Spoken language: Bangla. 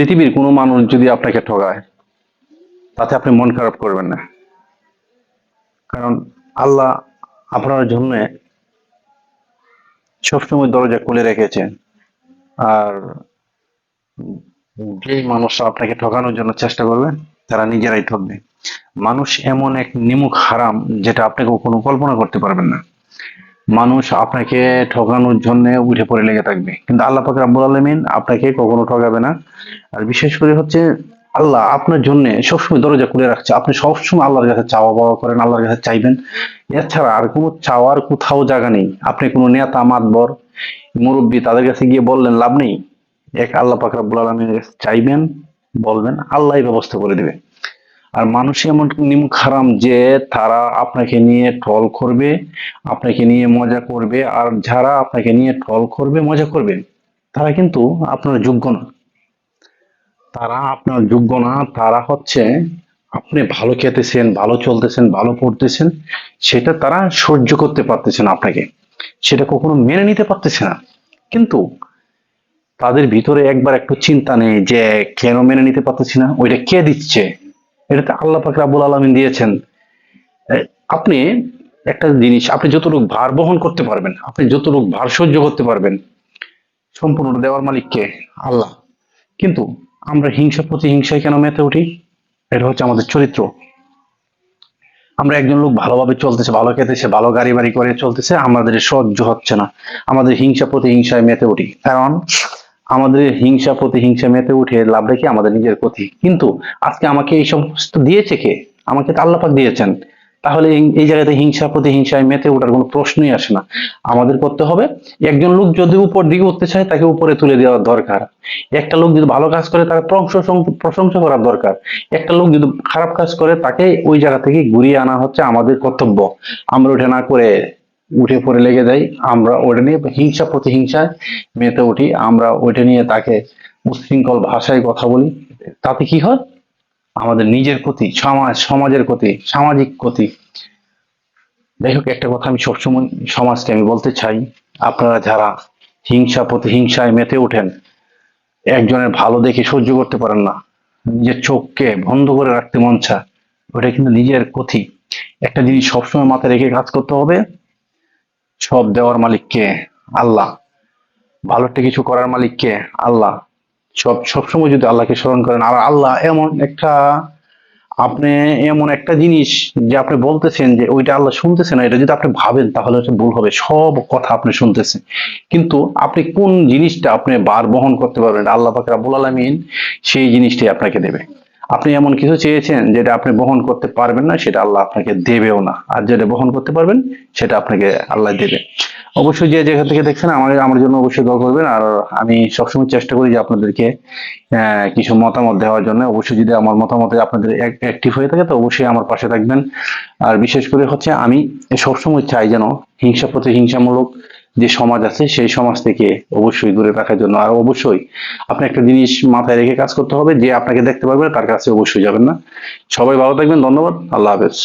পৃথিবীর কোনো মানুষ যদি আপনাকে ঠগায়, তাতে আপনি মন খারাপ করবেন না। কারণ আল্লাহ আপনার জন্য সবসময় দরজা খুলে রেখেছেন। আর যে মানুষরা আপনাকে ঠকানোর জন্য চেষ্টা করবে, তারা নিজেরাই ঠকবে মানুষ এমন এক নিমুখ হারাম, যেটা আপনি কখনো কল্পনা করতে পারবেন না। মানুষ আপনাকে ঠকানোর জন্য উঠে পড়ে লেগে থাকবে। কিন্তু আল্লাহ পাক রাব্বুল আলামিন আপনাকে কখনো ঠকাবে না। আর বিশেষ করে হচ্ছে আল্লাহ আপনার জন্য সবসময় দরজা খুলে রাখছে। আপনি সবসময় আল্লাহর কাছে চাওয়া পাওয়া করেন, আল্লাহর কাছে চাইবেন। এছাড়া আর কোনো চাওয়ার কোথাও জায়গা নেই। আপনি কোনো নেতা, মাতবর, মুরব্বী তাদের কাছে গিয়ে বললেন, লাভ নেই। এক আল্লাহ পাক রাব্বুল আলামিনের কাছে চাইবেন, বলবেন, আল্লাহই ব্যবস্থা করে দেবে। আর মানুষ এমন নিমুখ হারাম যে তারা আপনাকে নিয়ে ট্রল করবে, আপনাকে নিয়ে মজা করবে, আর যারা আপনাকে নিয়ে ট্রল করবে, মজা করবে, তারা কিন্তু আপনার যোগ্য না। তারা আপনার যোগ্য না, তারা হচ্ছে আপনি ভালো খেতেছেন, ভালো চলতেছেন, ভালো পড়তেছেন, সেটা তারা সহ্য করতে পারতেছে না আপনাকে। সেটা কখনো মেনে নিতে পারতেছে না। কিন্তু তাদের ভিতরে একবার একটু চিন্তা নেই যে কেন মেনে নিতে পারতেছি না, ওইটা কে দিচ্ছে? এটা তো আল্লাহ পাক রাব্বুল আলামিন দিয়েছেন। আপনি একটা জিনিস, আপনি যতটুকু ভার বহন করতে পারবেন, আপনি যতটুকু ভার সহ্য করতে পারবেন, সম্পূর্ণ দেওয়ার মালিক কে? আল্লাহ। কিন্তু আমরা হিংসা প্রতিহিংসায় কেন মেতে উঠি? এটা হচ্ছে আমাদের চরিত্র। আমরা একজন লোক ভালোভাবে চলতেছে, ভালো খেতেছে, ভালো গাড়ি বাড়ি করে চলতেছে, আমাদের সহ্য হচ্ছে না। আমাদের হিংসা প্রতিহিংসায় মেতে উঠি। কারণ আমাদের হিংসা প্রতিহিংসা মেতে উঠে লাভ রেখে আমাদের নিজের ক্ষতি। কিন্তু আজকে আমাকে এই সমস্ত দিয়েছে কে? আমাকে আল্লাপাক দিয়েছেন। তাহলে এই- জায়গাতে হিংসা প্রতিহিংসায় মেতে ওঠার কোনো প্রশ্নই আসে না। আমাদের করতে হবে, একজন লোক যদি উপর দিকে উঠতে চায়, তাকে উপরে তুলে দেওয়ার দরকার। একটা লোক যদি ভালো কাজ করে তাকে প্রশংসা করার দরকার। একটা লোক যদি খারাপ কাজ করে, তাকে ওই জায়গা থেকে ঘুরিয়ে আনা হচ্ছে আমাদের কর্তব্য। আমরা ওটা না করে উঠে পড়ে লেগে যাই আমরা ওটা নিয়ে হিংসা প্রতিহিংসায় মেতে উঠি। আমরা ওইটা নিয়ে তাকে উচ্ছৃঙ্খল ভাষায় কথা বলি। তাতে কি হয়? আমাদের নিজের ক্ষতি সমাজ সমাজের ক্ষতি, সামাজিক ক্ষতি। যাই হোক, একটা কথা আমি সবসময় সমাজকে আমি বলতে চাই। আপনারা যারা হিংসা প্রতিহিংসায় মেতে ওঠেন, একজনের ভালো দেখে সহ্য করতে পারেন না। নিজের চোখকে বন্ধ করে রাখতে মন চায়। ওটা কিন্তু নিজের ক্ষতি। একটা জিনিস সবসময় মাথায় রেখে কাজ করতে হবে। সব দেওয়ার মালিককে আল্লাহ। ভালোটা কিছু করার মালিককে আল্লাহ। সব সবসময় যদি আল্লাহকে স্মরণ করেন, আর আল্লাহ এমন একটা, আপনি এমন একটা জিনিস যে আপনি বলতেছেন যে ওইটা আল্লাহ শুনতেছেন না, এটা যদি আপনি ভাবেন, তাহলে হচ্ছে ভুল হবে। সব কথা আপনি শুনতেছেন। কিন্তু আপনি কোন জিনিসটা আপনি বার বহন করতে পারবেন, আল্লাহ পাক রাব্বুল আলামিন সেই জিনিসটাই আপনাকে দেবে। আপনি এমন কিছু চেয়েছেন যেটা আপনি বহন করতে পারবেন না, সেটা আল্লাহ আপনাকে দেবেও না। আর যেটা বহন করতে পারবেন, সেটা আপনাকে আল্লাহ দেবে। অবশ্যই যে যেখান থেকে দেখছেন আমার আমার জন্য অবশ্যই দোয়া করবেন। আর আমি সবসময় চেষ্টা করি যে আপনাদেরকে কিছু মতামত দেওয়ার জন্য। অবশ্যই যদি আমার মতামতে আপনাদের অ্যাক্টিভ হয়ে থাকে, তো অবশ্যই আমার পাশে থাকবেন। আর বিশেষ করে হচ্ছে আমি সবসময় চাই যেন হিংসা প্রতিহিংসামূলক যে সমাজ আছে, সেই সমাজ থেকে অবশ্যই দূরে রাখার জন্য। আর অবশ্যই আপনি একটা জিনিস মাথায় রেখে কাজ করতে হবে, যে আপনাকে দেখতে পারবে তার কাছে অবশ্যই যাবেন না। সবাই ভালো থাকবেন, ধন্যবাদ, আল্লাহ হাফেজ।